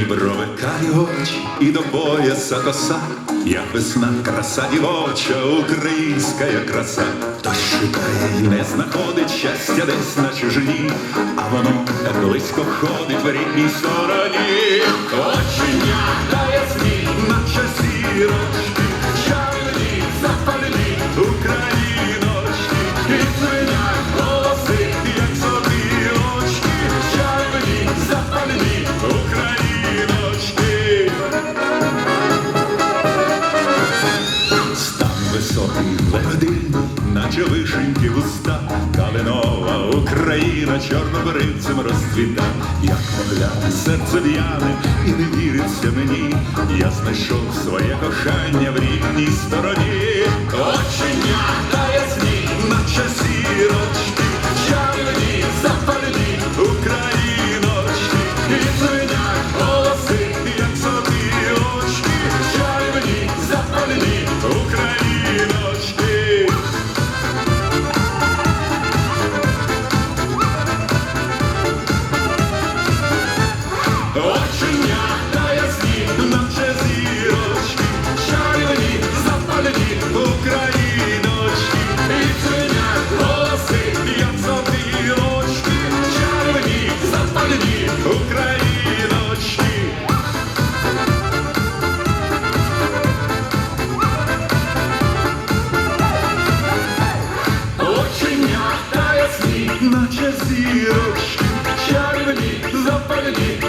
чорні брови, очі і до пояса коса. Я весна, краса дівоча, українська краса. то шукає і не знаходить щастя десь на чужині, а воно близько ходить в рідній стороні. Оченята ясні, наче зірочки, Стан високий, лебединий, наче вишеньки вуста, Калинова Україна чорнобривцем розцвіта, як погляне серце в'яне і не віриться мені, я знайшов своє кохання в рідній стороні. Оченята Zapanili,